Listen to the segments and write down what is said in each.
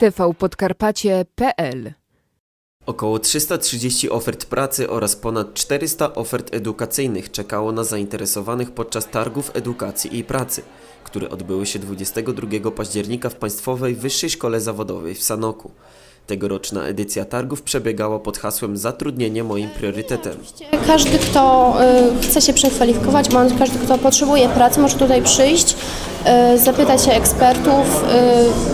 tvpodkarpacie.pl Około 330 ofert pracy oraz ponad 400 ofert edukacyjnych czekało na zainteresowanych podczas targów edukacji i pracy, które odbyły się 22 października w Państwowej Wyższej Szkole Zawodowej w Sanoku. Tegoroczna edycja targów przebiegała pod hasłem Zatrudnienie moim priorytetem. Każdy, kto y, chce się przekwalifikować, bądź każdy, kto potrzebuje pracy, może tutaj przyjść, y, zapytać się ekspertów,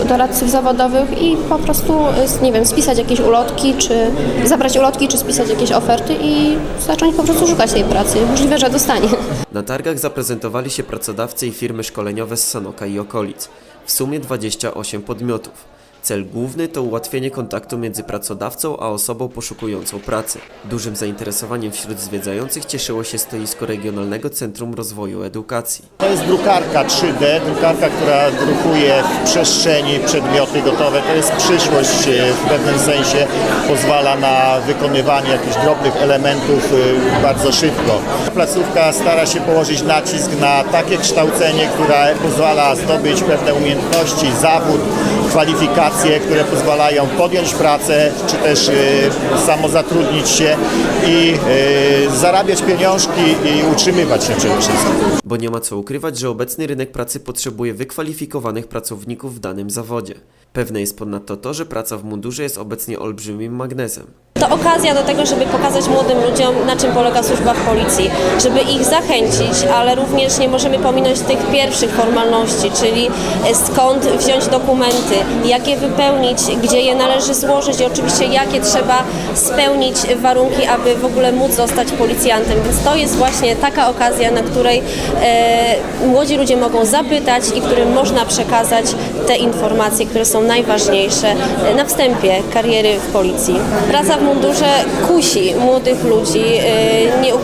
y, doradców zawodowych i po prostu, nie wiem, spisać jakieś ulotki, czy zabrać ulotki, czy spisać jakieś oferty i zacząć po prostu szukać tej pracy. Możliwe, że dostanie. Na targach zaprezentowali się pracodawcy i firmy szkoleniowe z Sanoka i okolic. W sumie 28 podmiotów. Cel główny to ułatwienie kontaktu między pracodawcą a osobą poszukującą pracy. Dużym zainteresowaniem wśród zwiedzających cieszyło się stoisko Regionalnego Centrum Rozwoju Edukacji. To jest drukarka 3D, drukarka, która drukuje w przestrzeni przedmioty gotowe. To jest przyszłość e, w pewnym sensie, pozwala na wykonywanie jakichś drobnych elementów e, bardzo szybko. Placówka stara się położyć nacisk na takie kształcenie, które pozwala zdobyć pewne umiejętności, zawód, kwalifikacje, które pozwalają podjąć pracę, czy też e, samozatrudnić się i e, zarabiać pieniążki i utrzymywać się przede wszystkim. Bo nie ma co ukrywać, że obecny rynek pracy potrzebuje wykwalifikowanych pracowników w danym zawodzie. Pewne jest ponadto to, że praca w mundurze jest obecnie olbrzymim magnesem. To okazja do tego, żeby pokazać młodym ludziom, na czym polega służba w policji, żeby ich zachęcić, ale również nie możemy pominąć tych pierwszych formalności, czyli e, skąd wziąć dokumenty, jak je wypełnić, gdzie je należy złożyć i oczywiście jakie trzeba spełnić warunki, aby w ogóle móc zostać policjantem. Więc to jest właśnie taka okazja, na której e, młodzi ludzie mogą zapytać i którym można przekazać te informacje, które są najważniejsze e, na wstępie kariery w policji. Praca w mundurze kusi młodych ludzi.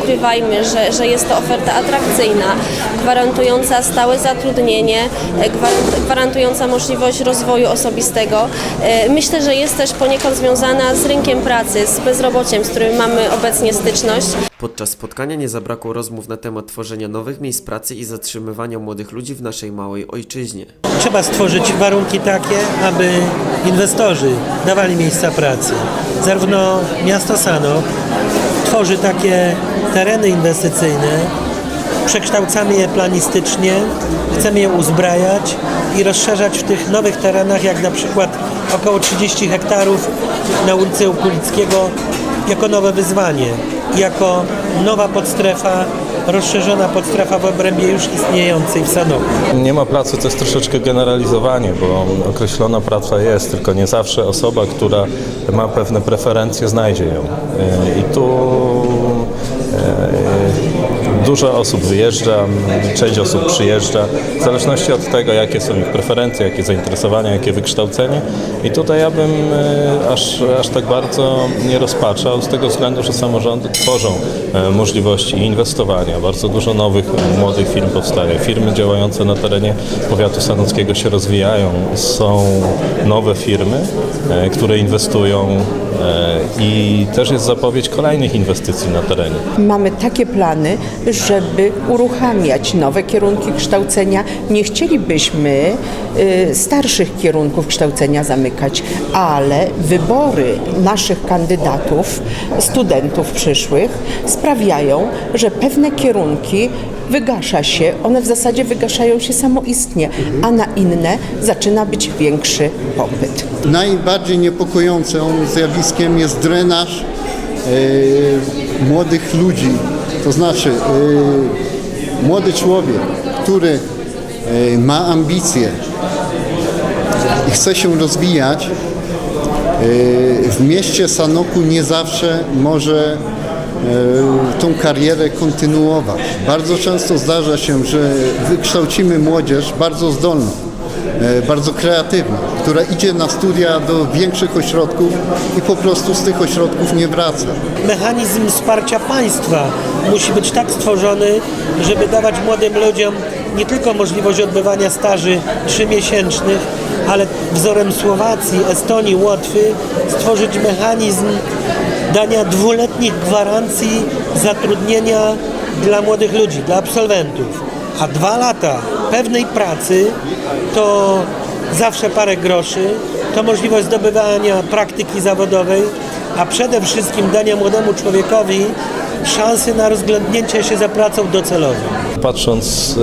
Ukrywajmy, że, że jest to oferta atrakcyjna, gwarantująca stałe zatrudnienie, e, gwar- gwarantująca możliwość rozwoju osobistego. E, Myślę, że jest też poniekąd związana z rynkiem pracy, z bezrobociem, z którym mamy obecnie styczność. Podczas spotkania nie zabrakło rozmów na temat tworzenia nowych miejsc pracy i zatrzymywania młodych ludzi w naszej małej ojczyźnie. Trzeba stworzyć warunki takie, aby inwestorzy dawali miejsca pracy. Zarówno miasto Sanok tworzy takie tereny inwestycyjne, przekształcamy je planistycznie, chcemy je uzbrajać i rozszerzać w tych nowych terenach, jak na przykład około 30 hektarów na ulicy Ukulickiego jako nowe wyzwanie, jako nowa podstrefa, rozszerzona podstrefa w obrębie już istniejącej w Sanoku. Nie ma pracy to jest troszeczkę generalizowanie, bo określona praca jest, tylko nie zawsze osoba, która ma pewne preferencje, znajdzie ją. E, I tu dużo osób wyjeżdża, część osób przyjeżdża, w zależności od tego, jakie są ich preferencje, jakie zainteresowania, jakie wykształcenie. I tutaj ja bym e, aż, aż tak bardzo nie rozpaczał, z tego względu, że samorządy tworzą e, możliwości inwestowania. Bardzo dużo nowych, e, młodych firm powstaje. Firmy działające na terenie powiatu sanockiego się rozwijają. Są nowe firmy, które inwestują i też jest zapowiedź kolejnych inwestycji na terenie. Mamy takie plany, żeby uruchamiać nowe kierunki kształcenia. Nie chcielibyśmy y, starszych kierunków kształcenia zamykać, ale wybory naszych kandydatów, studentów przyszłych sprawiają, że pewne kierunki wygasza się, one w zasadzie wygaszają się samoistnie, a na inne zaczyna być większy popyt. Najbardziej niepokojącym zjawiskiem jest drenaż e, młodych ludzi. To znaczy e, młody człowiek, który e, ma ambicje i chce się rozwijać, e, w mieście Sanoku nie zawsze może tą karierę kontynuować. Bardzo często zdarza się, że wykształcimy młodzież bardzo zdolną, bardzo kreatywną, która idzie na studia do większych ośrodków i po prostu z tych ośrodków nie wraca. mechanizm wsparcia państwa musi być tak stworzony, żeby dawać młodym ludziom nie tylko możliwość odbywania staży trzymiesięcznych, ale wzorem Słowacji, Estonii, Łotwy stworzyć mechanizm dania dwuletnich gwarancji zatrudnienia dla młodych ludzi, dla absolwentów. A dwa lata pewnej pracy to zawsze parę groszy to możliwość zdobywania praktyki zawodowej, a przede wszystkim dania młodemu człowiekowi szansy na rozglądnięcie się za pracą docelową. Patrząc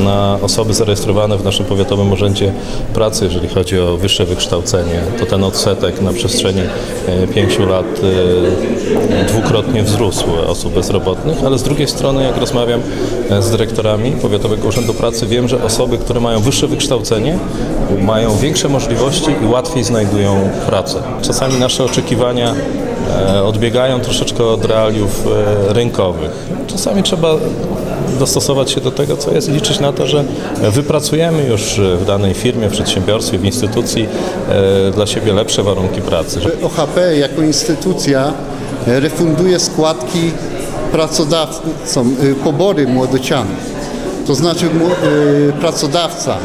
e, na osoby zarejestrowane w naszym Powiatowym Urzędzie Pracy, jeżeli chodzi o wyższe wykształcenie, to ten odsetek na przestrzeni e, pięciu lat e, dwukrotnie wzrósł osób bezrobotnych, ale z drugiej strony, jak rozmawiam z dyrektorami Powiatowego Urzędu Pracy, wiem, że osoby, które mają wyższe wykształcenie, mają większe możliwości i łatwiej znajdują pracę. Czasami nasze oczekiwania odbiegają troszeczkę od realiów e, rynkowych. Czasami trzeba dostosować się do tego, co jest, liczyć na to, że wypracujemy już w danej firmie, w przedsiębiorstwie, w instytucji e, dla siebie lepsze warunki pracy. OHP jako instytucja e, refunduje składki pracodawcom, pobory młodocianych. To znaczy pracodawca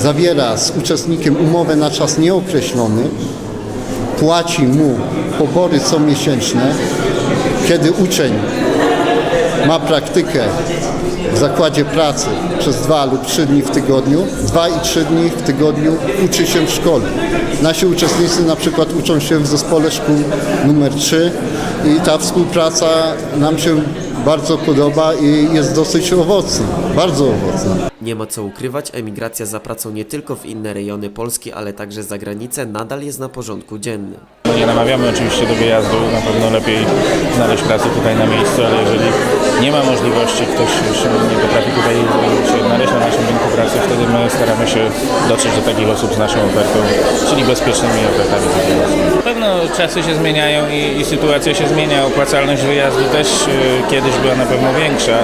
zawiera z uczestnikiem umowę na czas nieokreślony, płaci mu pobory comiesięczne, kiedy uczeń ma praktykę w zakładzie pracy przez dwa lub trzy dni w tygodniu, dwa i trzy dni w tygodniu uczy się w szkole. Nasi uczestnicy na przykład uczą się w zespole szkół numer 3 i ta współpraca nam się bardzo podoba i jest dosyć owocna, bardzo owocna. Nie ma co ukrywać, emigracja za pracą nie tylko w inne rejony Polski, ale także za granicę nadal jest na porządku dziennym. Nie namawiamy oczywiście do wyjazdu, na pewno lepiej znaleźć pracę tutaj na miejscu, ale jeżeli nie ma możliwości, ktoś się nie potrafi tutaj się odnaleźć na naszym rynku pracy, wtedy my staramy się dotrzeć do takich osób z naszą ofertą, czyli bezpiecznymi ofertami. Na pewno czasy się zmieniają i, i sytuacja się zmienia, opłacalność wyjazdu też e, kiedyś była na pewno większa.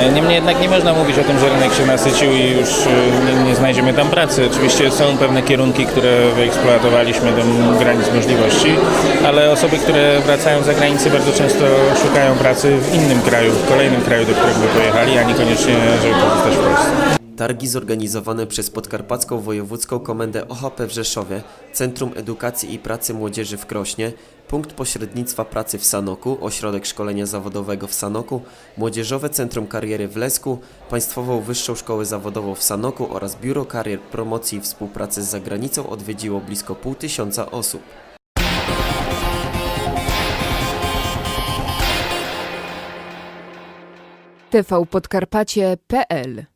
E, Niemniej jednak nie można mówić o tym, że rynek się nasycił i już e, nie, nie znajdziemy tam pracy. Oczywiście są pewne kierunki, które wyeksploatowaliśmy do granic możliwości, ale osoby, które wracają z zagranicy bardzo często szukają pracy w innym kraju, w kolejnym kraju, do którego pojechali, a niekoniecznie, żeby pozostać w Polsce. Targi zorganizowane przez Podkarpacką Wojewódzką Komendę OHP w Rzeszowie, Centrum Edukacji i Pracy Młodzieży w Krośnie, Punkt Pośrednictwa Pracy w Sanoku, Ośrodek Szkolenia Zawodowego w Sanoku, Młodzieżowe Centrum Kariery w Lesku, Państwową Wyższą Szkołę Zawodową w Sanoku oraz Biuro Karier Promocji i Współpracy z Zagranicą odwiedziło blisko pół tysiąca osób. tvpodkarpacie.pl